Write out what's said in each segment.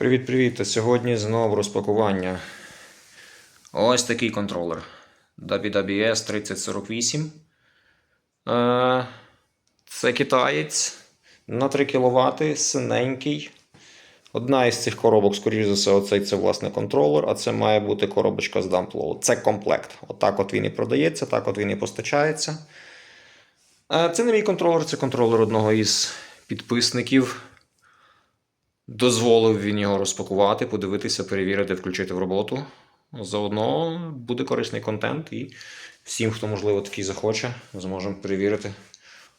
Привіт-привіт! Сьогодні знову розпакування. Ось такий контролер. WWS 3048. Е, Це китаєць на 3 кВт, синенький. Одна із цих коробок, скоріш за все, оцей це власне контролер, а це має бути коробочка з дамплоу. Це комплект. Отак от він і продається, так от він і постачається. Е, Це не мій контролер, це контролер одного із підписників. Дозволив він його розпакувати, подивитися, перевірити, включити в роботу. Заодно буде корисний контент, і всім, хто, можливо, такий захоче, зможемо перевірити,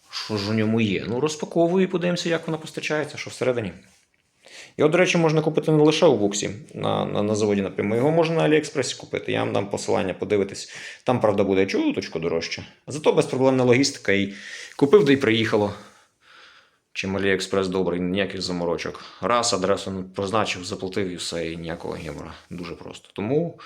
що ж у ньому є. Ну, розпаковую і подивимося, як воно постачається, що всередині. Його, до речі, можна купити не лише у буксі на, на, на заводі напряму. Його можна на Аліекспресі купити. Я вам дам посилання, подивитись. Там, правда, буде чуточку дорожче. Зато безпроблемна логістика. І купив, да й приїхало. Чим Аліекспрес добрий, ніяких заморочок. Раз, адресу позначив, заплатив і все, і ніякого гемора. Дуже просто. Тому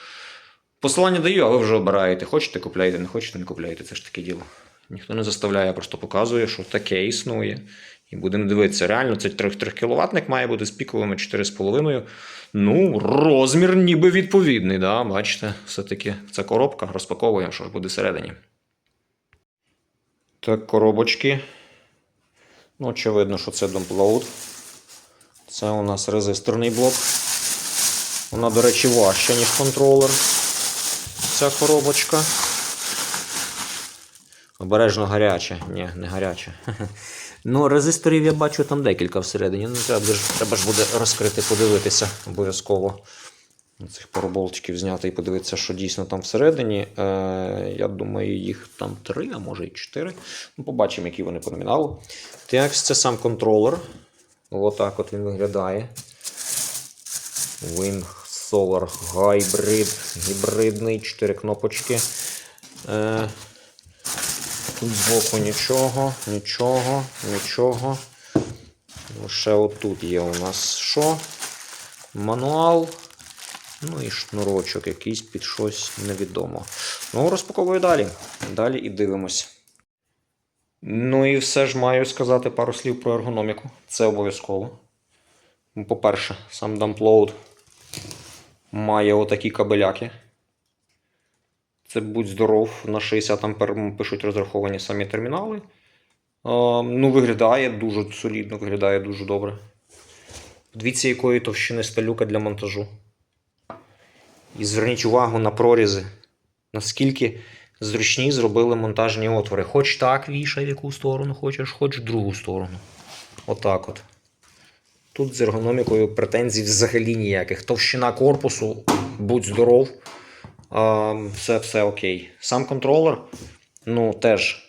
посилання даю, а ви вже обираєте. Хочете, купляєте, не хочете, не купляєте. Це ж таке діло. Ніхто не заставляє, просто показую, що таке існує. І будемо дивитися. Реально, це 3, 3 кВт має бути з піковими 4,5. Ну, розмір ніби відповідний. Да? Бачите, все-таки це коробка. Розпаковуємо, що буде всередині. Так, коробочки. Ну, очевидно, що це домплоуд. Це у нас резисторний блок. Вона, до речі, важча, ніж контролер. Ця коробочка. Обережно гаряча. Ні, не гаряча. Ну, резисторів я бачу там декілька всередині. Ну, треба, треба ж буде розкрити, подивитися обов'язково. Цих пару зняти і подивитися, що дійсно там всередині. Е, я думаю, їх там три, а може і чотири. Ну, побачимо, які вони по номіналу. Так, це сам контролер. Отак от він виглядає. Wing Solar Hybrid. Гібридний, 4 кнопочки. Е, тут збоку нічого, нічого, нічого. Лише отут є у нас що? Мануал. Ну і шнурочок якийсь під щось невідомо. Ну, розпаковую далі. Далі і дивимось. Ну і все ж маю сказати пару слів про ергономіку. Це обов'язково. Ну, По-перше, сам дамплоуд має отакі кабеляки. Це будь здоров, на 60 ампер пишуть розраховані самі термінали. Ну, виглядає дуже солідно, виглядає дуже добре. Дивіться, якої товщини сталюка для монтажу. І зверніть увагу на прорізи. Наскільки зручні зробили монтажні отвори. Хоч так вішай в яку сторону хочеш, хоч в другу сторону. Отак от. Тут з ергономікою претензій взагалі ніяких. Товщина корпусу, будь здоров. Все, все окей. Сам контролер, ну теж.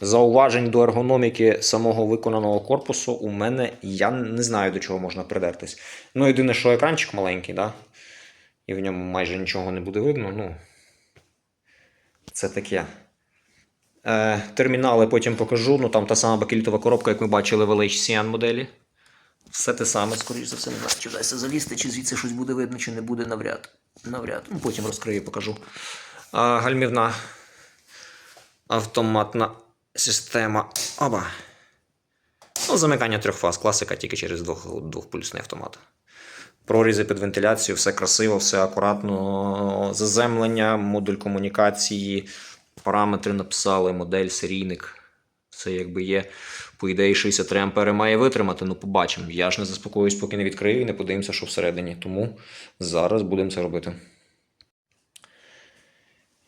Зауважень до ергономіки самого виконаного корпусу у мене я не знаю, до чого можна придертись. Ну, єдине, що екранчик маленький, да? І в ньому майже нічого не буде видно. Ну, це таке. Е, термінали потім покажу. Ну, там та сама бакелітова коробка, як ми бачили в LHCN моделі. Все те саме, скоріш за все, не знаю, чи вдасться залізти, чи звідси щось буде видно, чи не буде навряд. Навряд. Ну, потім розкрию, покажу. А, гальмівна автоматна система. Оба. Ну, замикання трьох фаз. Класика тільки через двох, двохпульсний автомат. Прорізи під вентиляцію, все красиво, все акуратно. Заземлення, модуль комунікації, параметри написали, модель, серійник. Все якби є. По ідеї 63 ампери має витримати, ну побачимо. Я ж не заспокоюсь, поки не відкрию і не подивимося, що всередині. Тому зараз будемо це робити.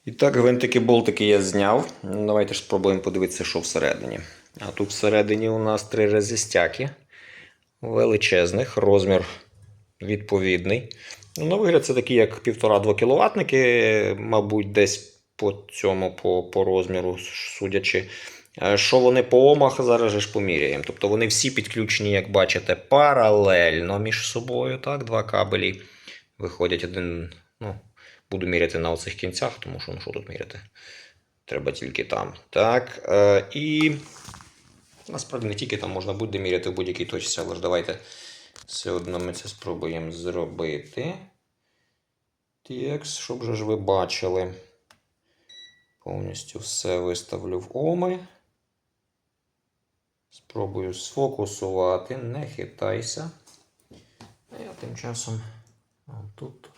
І так, гвинтики болтики я зняв. Ну, Давайте ж спробуємо подивитися, що всередині. А тут всередині у нас три резистяки величезних, розмір відповідний. На вигляд, це такі, як 1,5-2 кВт, мабуть, десь по цьому по, по розміру, судячи. Е, Що вони по омах, зараз ж поміряємо. Тобто вони всі підключені, як бачите, паралельно між собою. Так, Два кабелі виходять один. ну, Буду міряти на оцих кінцях, тому що ну що тут міряти? Треба тільки там. Так. Е, і насправді не тільки там можна буде міряти в будь-якій точці, але ж давайте все одно ми це спробуємо зробити. Так, щоб же ж ви бачили. Повністю все виставлю в оми. Спробую сфокусувати, не хитайся. І тим часом тут, тут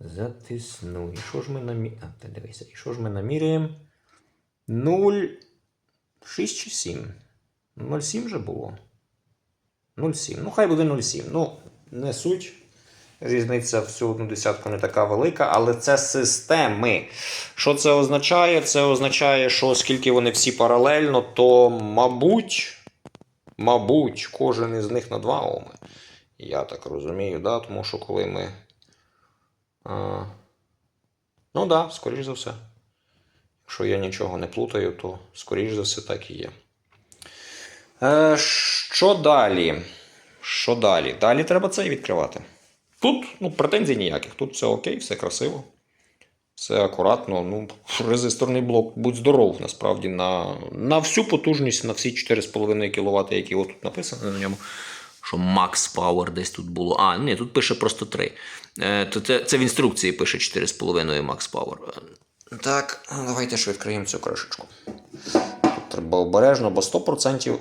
затисну. І що ж ми наміряємо? А, ти дивися, і що ж ми наміряємо? 0, 6 чи 7? 0,7 же було. 0,7. Ну, хай буде 0,7. Ну, не суть. Різниця всю одну десятку не така велика, але це системи. Що це означає? Це означає, що оскільки вони всі паралельно, то, мабуть, мабуть, кожен із них на 2 Оми. Я так розумію, да? тому що коли ми. А... Ну так, да, скоріш за все. Якщо я нічого не плутаю, то скоріш за все так і є. Е, що далі? Що далі? Далі треба цей відкривати. Тут ну, претензій ніяких. Тут все окей, все красиво. Все акуратно. Ну, резисторний блок, будь здоров, насправді, на, на всю потужність, на всі 4,5 кВт, які отут написано на ньому. Що Max Power десь тут було. А, ні, тут пише просто 3. Е, то це, це в інструкції пише 4,5 Max Power. Е, Так, давайте ж відкриємо цю кришечку. Тут треба обережно, бо 100%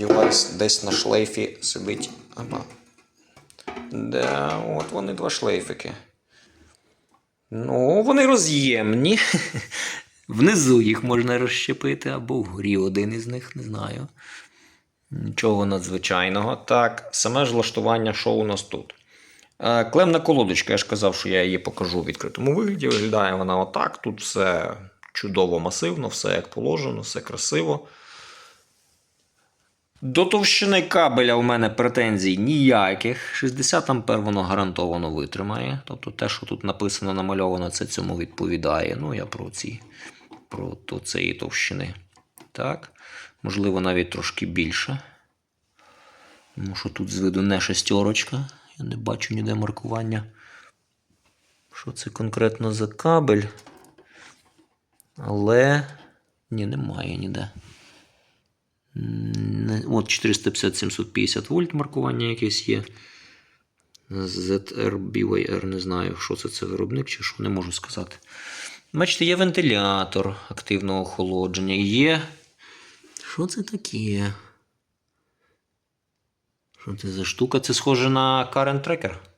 девайс десь на шлейфі сидить. Ага. Да, от вони два шлейфики. Ну, вони роз'ємні. Внизу їх можна розщепити, або вгорі один із них, не знаю. Нічого надзвичайного. Так, саме ж влаштування, що у нас тут? Е, Клемна колодочка, я ж казав, що я її покажу в відкритому вигляді. Виглядає вона отак. Тут все чудово масивно, все як положено, все красиво. До товщини кабеля у мене претензій ніяких. 60 ампер воно гарантовано витримає. Тобто те, що тут написано, намальовано, це цьому відповідає. Ну, я про ці, про то цієї товщини. Так. Можливо, навіть трошки більше. Тому що тут з виду не шестерочка. Я не бачу ніде маркування. Що це конкретно за кабель? Але. Ні, немає ніде. От 450-750 вольт маркування якесь є. ZR BYR, не знаю, що це, це виробник чи що, не можу сказати. Бачите, є вентилятор активного охолодження. Є. Що це таке? Що це за штука? Це схоже на current tracker.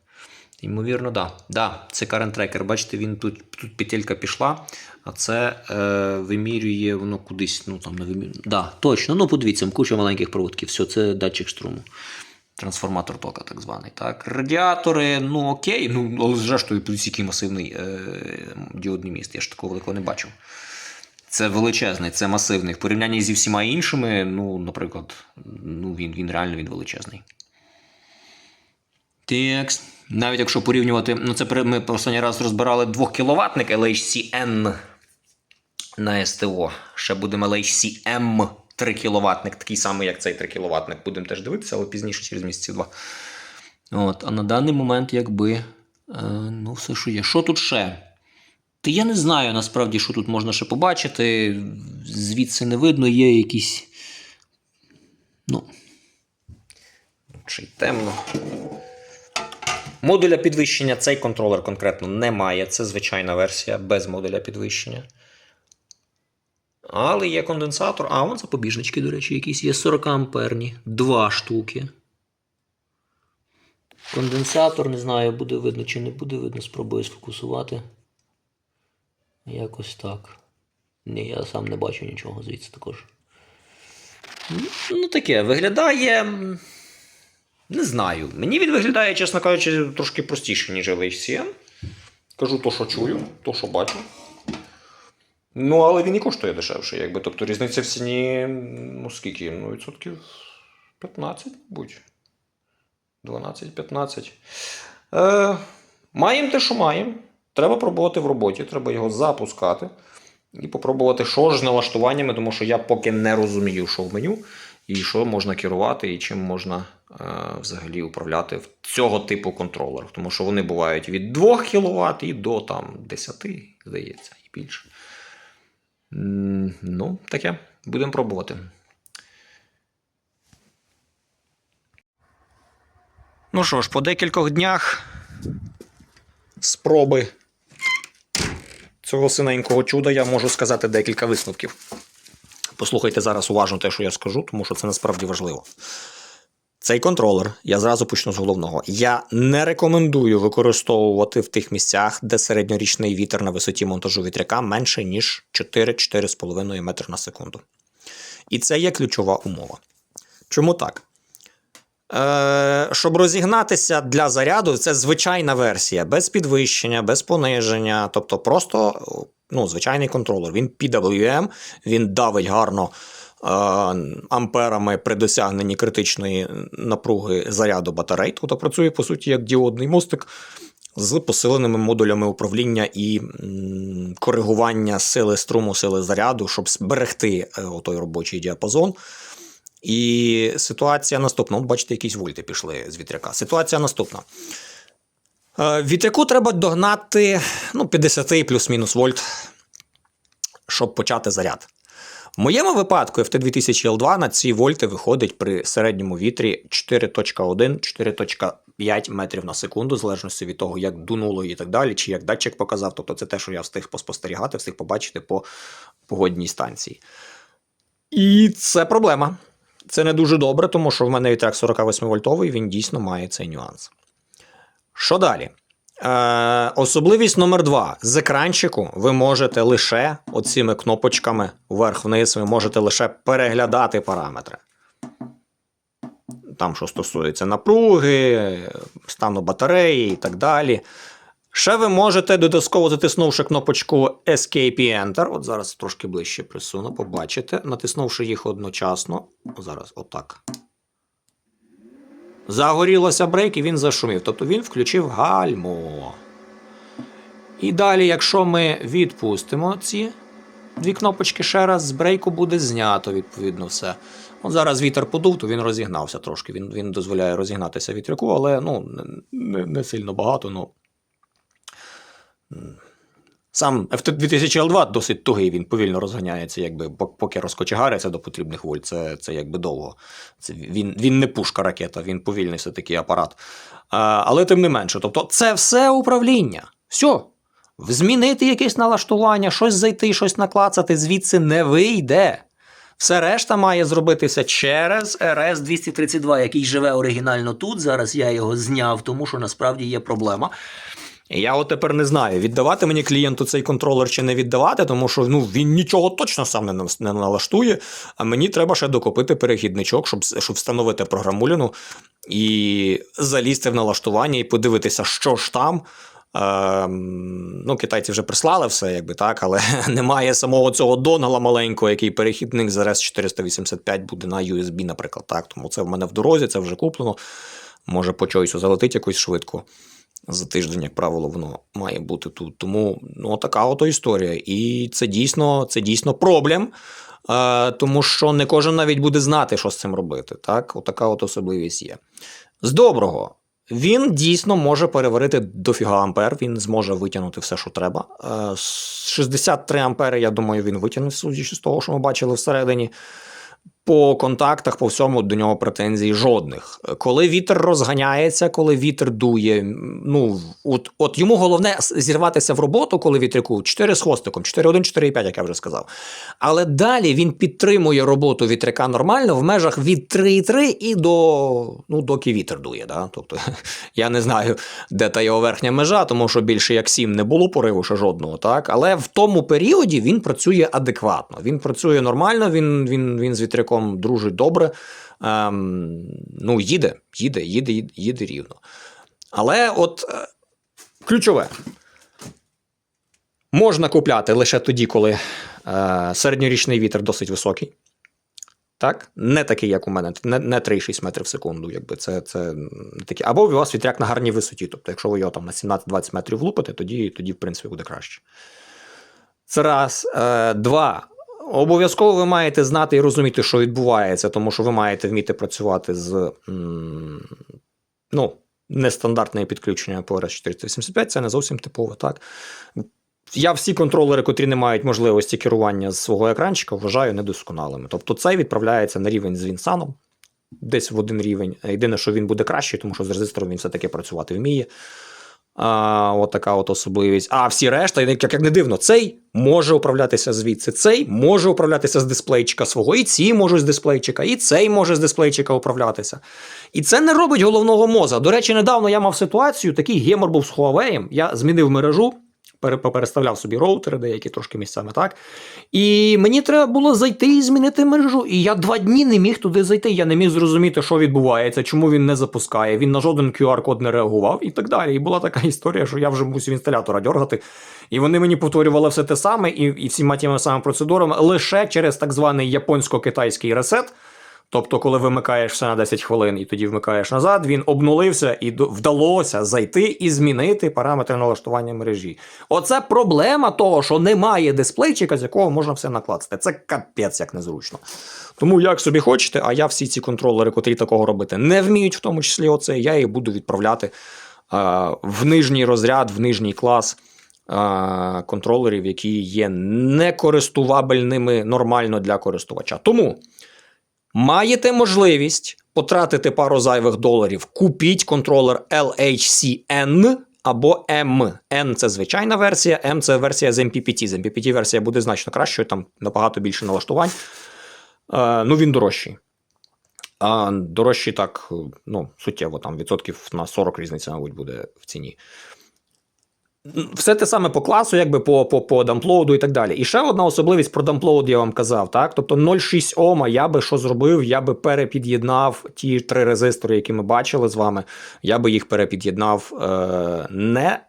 Ймовірно. Да. Да, це current tracker. Бачите, він тут, тут петелька пішла, а це е, вимірює воно кудись. Ну, там, не вимірює. Да, точно. Ну, подивіться, куча маленьких проводків. Все, це датчик струму. Трансформатор тока, так званий. Так. Радіатори, ну окей, ну, але зрештою, плюс який масивний е, діодний міст. Я ж такого великого не бачив. Це величезний, це масивний. В порівнянні зі всіма іншими, ну, наприклад, ну, він, він реально він величезний. Так, навіть якщо порівнювати, ну це ми останній раз розбирали 2 кВт LHC-N на СТО. Ще будемо LHC-M 3 кВт, такий самий, як цей 3 кВт. Будемо теж дивитися, але пізніше через місяці два. От, а на даний момент, якби, е, ну, все, що є. Що тут ще? Та я не знаю насправді, що тут можна ще побачити. Звідси не видно, є якісь. Ну. Чи темно. Модуля підвищення цей контролер конкретно не має. Це звичайна версія без модуля підвищення. Але є конденсатор. А, вон запобіжнички, до речі, якісь є 40 амперні. Два штуки. Конденсатор, не знаю, буде видно чи не буде видно. Спробую сфокусувати. Якось так. Ні, я сам не бачу нічого звідси також. Ну, таке, виглядає. Не знаю. Мені він виглядає, чесно кажучи, трошки простіше, ніж LHCN. Кажу то, що чую, то, що бачу. Ну, але він і коштує дешевше, якби. Тобто різниця в ціні, ну скільки? Ну, відсотків 15, мабуть. 12-15. Е, маємо те, що маємо. Треба пробувати в роботі, треба його запускати і попробувати, що ж з налаштуваннями, тому що я поки не розумію, що в меню, і що можна керувати, і чим можна е, взагалі управляти в цього типу контролерах. Тому що вони бувають від 2 кВт і до там, 10, здається, і більше. Ну, таке. Будемо пробувати. Ну що ж, по декількох днях спроби цього синенького чуда я можу сказати декілька висновків. Послухайте зараз уважно те, що я скажу, тому що це насправді важливо. Цей контролер, я зразу почну з головного. Я не рекомендую використовувати в тих місцях, де середньорічний вітер на висоті монтажу вітряка менше, ніж 4-4,5 метри на секунду. І це є ключова умова. Чому так? Е, щоб розігнатися для заряду, це звичайна версія, без підвищення, без пониження, тобто просто ну, звичайний контролер. Він PWM, він давить гарно е, амперами при досягненні критичної напруги заряду батарей, тобто працює по суті як діодний мостик з посиленими модулями управління і м, коригування сили струму, сили заряду, щоб зберегти е, той робочий діапазон. І ситуація наступна. Бачите, якісь вольти пішли з вітряка. Ситуація наступна. Е, Вітряку треба догнати ну, 50 плюс-мінус вольт, щоб почати заряд. В моєму випадку FT2000L2 на ці вольти виходить при середньому вітрі 4.1-4.5 метрів на секунду, в залежності від того, як дунуло і так далі, чи як датчик показав. Тобто це те, що я встиг поспостерігати, встиг побачити по погодній станції. І це проблема. Це не дуже добре, тому що в мене вітряк 48 вольтовий, він дійсно має цей нюанс. Що далі? Е, особливість номер два. З екранчику ви можете лише оціми кнопочками вверх-вниз, ви можете лише переглядати параметри. Там, що стосується напруги, стану батареї і так далі. Ще ви можете, додатково затиснувши кнопочку Escape і Enter, от зараз трошки ближче присуну, побачите, натиснувши їх одночасно. Зараз, отак. Загорілося брейк і він зашумів. Тобто він включив гальмо. І далі, якщо ми відпустимо ці дві кнопочки ще раз, з брейку буде знято, відповідно, все. От зараз вітер подув, то він розігнався трошки. Він він дозволяє розігнатися вітряку, але ну, не, не сильно багато. Ну. Сам FT2000L2 досить тугий, він повільно розганяється, якби, поки розкочегариться до потрібних вольт, це, це якби довго. Це він, він не пушка ракета, він повільний все-таки апарат. А, але тим не менше, тобто це все управління. Все. Змінити якесь налаштування, щось зайти, щось наклацати, звідси не вийде. Все решта має зробитися через RS-232, який живе оригінально тут. Зараз я його зняв, тому що насправді є проблема. Я от тепер не знаю, віддавати мені клієнту цей контролер чи не віддавати, тому що ну, він нічого точно сам не, не налаштує, а мені треба ще докупити перехідничок, щоб, щоб встановити програмуліну і залізти в налаштування і подивитися, що ж там. Ем, ну, китайці вже прислали все, якби так, але немає самого цього донгла маленького, який перехідник з RS 485 буде на USB, наприклад. Так, тому це в мене в дорозі, це вже куплено. Може, по чойсу залетить якось швидко. За тиждень, як правило, воно має бути тут. Тому ну, така ото історія. І це дійсно, це дійсно проблем, е, тому що не кожен навіть буде знати, що з цим робити. Так, отака от особливість є. З доброго. Він дійсно може переварити дофіга ампер, він зможе витягнути все, що треба. Е, 63 ампери, я думаю, він витягне, судячи з того, що ми бачили всередині. По контактах, по всьому до нього претензій жодних. Коли вітер розганяється, коли вітер дує, ну от, от йому головне зірватися в роботу, коли вітряку 4 з хвостиком, 4-1, 4,5, як я вже сказав. Але далі він підтримує роботу вітряка нормально в межах від 3,3 і до ну, доки вітер дує. Да? Тобто я не знаю, де та його верхня межа, тому що більше як 7 не було пориву ще жодного. Так? Але в тому періоді він працює адекватно. Він працює нормально, він, він, він з вітряком дружить добре. Ем, ну, їде, їде, їде, їде, їде рівно. Але от е, ключове. Можна купляти лише тоді, коли е, середньорічний вітер досить високий. Так? Не такий, як у мене, не, не 3,6 метрів в секунду. Якби це, це такі. Або у вас вітряк на гарній висоті. Тобто, якщо ви його там на 17-20 метрів влупите, тоді, тоді, в принципі, буде краще. Це раз. Е, два. Обов'язково ви маєте знати і розуміти, що відбувається, тому що ви маєте вміти працювати з ну, нестандартне підключення по RS485, це не зовсім типове, так. Я всі контролери, котрі не мають можливості керування з свого екранчика, вважаю недосконалими. Тобто цей відправляється на рівень з Вінсаном, десь в один рівень. Єдине, що він буде кращий, тому що з резистором він все-таки працювати вміє. А, от така от особливість. А всі решта, як, як не дивно, цей може управлятися звідси, цей може управлятися з дисплейчика свого, і ці можуть з дисплейчика, і цей може з дисплейчика управлятися. І це не робить головного моза. До речі, недавно я мав ситуацію, такий гемор був з Huawei, я змінив мережу. Пере- Переставляв собі роутери, деякі трошки місцями, так. І мені треба було зайти і змінити мережу. І я два дні не міг туди зайти. Я не міг зрозуміти, що відбувається, чому він не запускає. Він на жоден QR-код не реагував і так далі. І була така історія, що я вже мусив інсталятора дергати. І вони мені повторювали все те саме і, і всіма тими самими процедурами лише через так званий японсько-китайський ресет. Тобто, коли вимикаєш все на 10 хвилин і тоді вмикаєш назад, він обнулився і вдалося зайти і змінити параметри налаштування мережі. Оце проблема того, що немає дисплейчика, з якого можна все накласти. Це капець як незручно. Тому як собі хочете, а я всі ці контролери, котрі такого робити не вміють, в тому числі оце, я їх буду відправляти а, в нижній розряд, в нижній клас. Контролерів, які є некористувабельними нормально для користувача. Тому Маєте можливість потратити пару зайвих доларів, купіть контролер LHCN або M. N це звичайна версія, M це версія з MPPT. З MPPT версія буде значно кращою, там набагато більше налаштувань. Е, ну, він дорожчий. А дорожчий так, ну, суттєво, там відсотків на 40 різниця, мабуть, буде в ціні. Все те саме по класу, якби по, по, по дамплоуду і так далі. І ще одна особливість про дамплоуд я вам казав, так? Тобто 0,6 Ома я би що зробив, я би перепід'єднав ті три резистори, які ми бачили з вами. Я би їх перепід'єднав е, не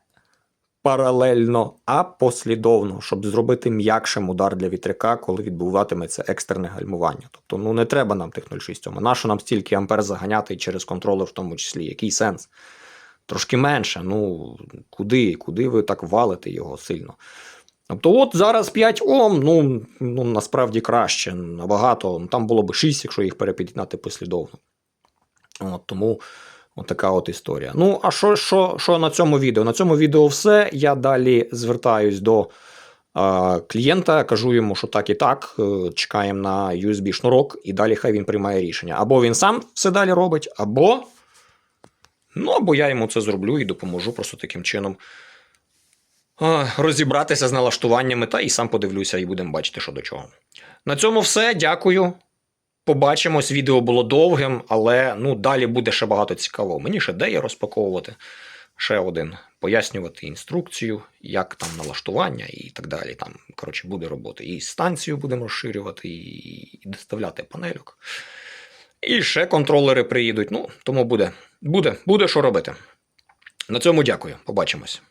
паралельно, а послідовно, щоб зробити м'якшим удар для вітряка, коли відбуватиметься екстрене гальмування. Тобто, ну не треба нам тих 0,6 Ома. Нащо нам стільки ампер заганяти через контролер, в тому числі? Який сенс? Трошки менше. Ну, куди? Куди ви так валите його сильно? Тобто, от зараз 5 Ом, ну, ну насправді краще, набагато. Ну, Там було б 6, якщо їх перепід'єднати послідовно. От, тому от така от історія. Ну, а що, що, що на цьому відео? На цьому відео все. Я далі звертаюсь до клієнта, кажу йому, що так і так, е, чекаємо на USB-шнурок, і далі хай він приймає рішення. Або він сам все далі робить, або. Ну, або я йому це зроблю і допоможу просто таким чином розібратися з налаштуваннями та і сам подивлюся, і будемо бачити, що до чого. На цьому все. Дякую. Побачимось. Відео було довгим, але ну, далі буде ще багато цікавого. Мені ще де є розпаковувати. Ще один пояснювати інструкцію, як там налаштування і так далі. Там, коротше, буде робота. І станцію будемо розширювати, і доставляти панельок. І ще контролери приїдуть. Ну, тому буде, буде, буде що робити. На цьому дякую. Побачимось.